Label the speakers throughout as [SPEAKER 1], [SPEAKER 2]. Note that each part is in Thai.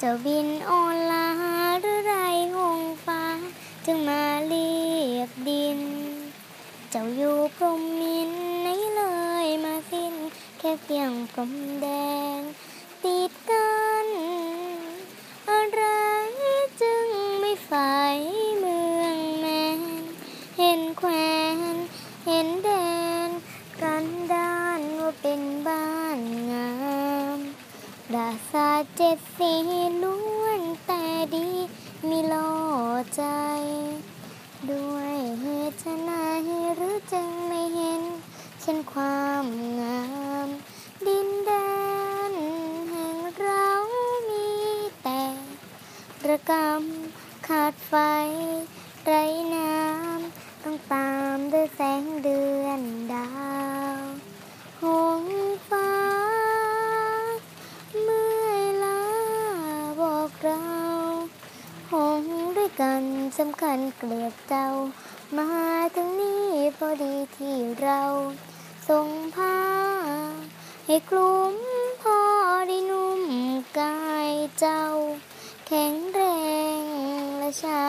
[SPEAKER 1] เจ้าบินออนลาหรือไรหงฟ้า จึงมาเรียบดิน เจ้าอยู่พรมมินไหนเลยมาสิ้น แค่เพียงพรมแดน ปราสาทเจ็ดสีล้วนแต่ดีมีโลใจ ด้วยเหตุไฉนหรือจึงไม่เห็น เช่นความงาม ดินแดนแห่งเรามีแต่ระกำขาดไฟ ไรน้ำต้องตามด้วยแสงเดือนดาว หงฟ้า เมื่อยล้าบอกเรา หงด้วยกัน สำคัญเกลียดเจ้า มาถึงนี่พอดีที่เราทรงผ้า ให้กลุ่มพอได้นุ่มกายเจ้า แข็งแรงและเช้า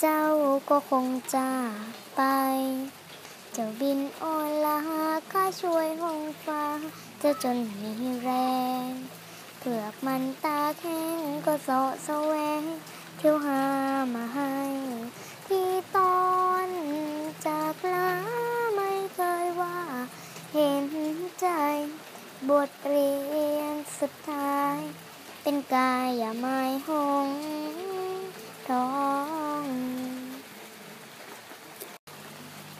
[SPEAKER 1] เจ้าก็คงจากไป เจ้าบินโอลาข้าช่วยหงฟ้าเจะจนมีแรงเผือกมันตาแข็งก็เสาะแสวงเที่ยวหา มาให้ ที่ตอนจากลาไม่เคยว่า เห็นใจ บทเรียนสุดท้าย เป็นกายอย่าไม้หงท้อง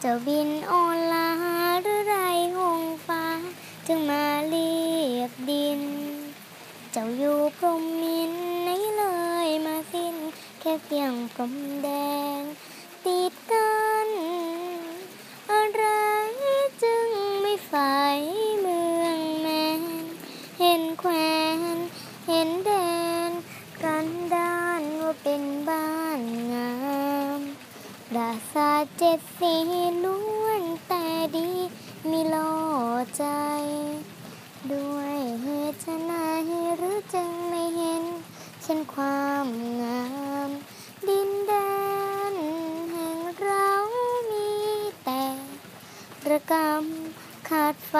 [SPEAKER 1] จ้าบินออนลา แค่เพียงพรมแดง ติดกันอะไรจึงไม่ฝ่ายเมืองแมนเห็นแควนเห็นแดน กันด้านว่าเป็นบ้านงามปราสาเจ็ดสีล้วนแต่ดีมีโลใจ ด้วยเหตุไฉนหรือจึงไม่เห็นเช่นความงาม ระกำขาดไฟ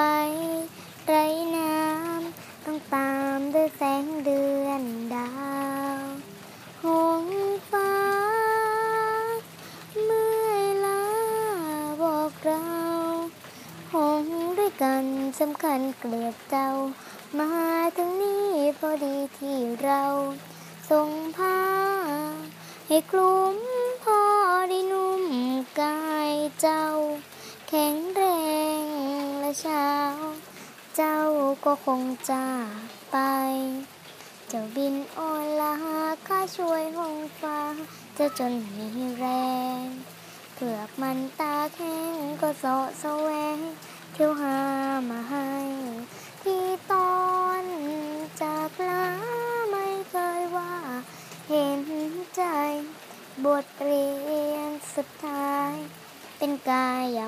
[SPEAKER 1] ไรน้ำ ต้องตามด้วยแสงเดือนดาวหงฟ้า เมื่อยล้าบอกเราหงด้วยกันสำคัญเกลียดเจ้า มาถึงนี่พอดีที่เราทรงผ้า ให้กลุ่มพอได้นุ่มกายเจ้า ข็งแรงและเช้า เจ้าก็คงจากไป เจ้าบินออนลาข้าช่วยห้องฟ้าเจะจนมีแรงเผือกมันตาแข็งก็เสาะแสวง เที่ยวหามาให้ที่ตอนจากลาไม่เคยว่า เห็นใจ บทเรียนสุดท้าย เป็นกาย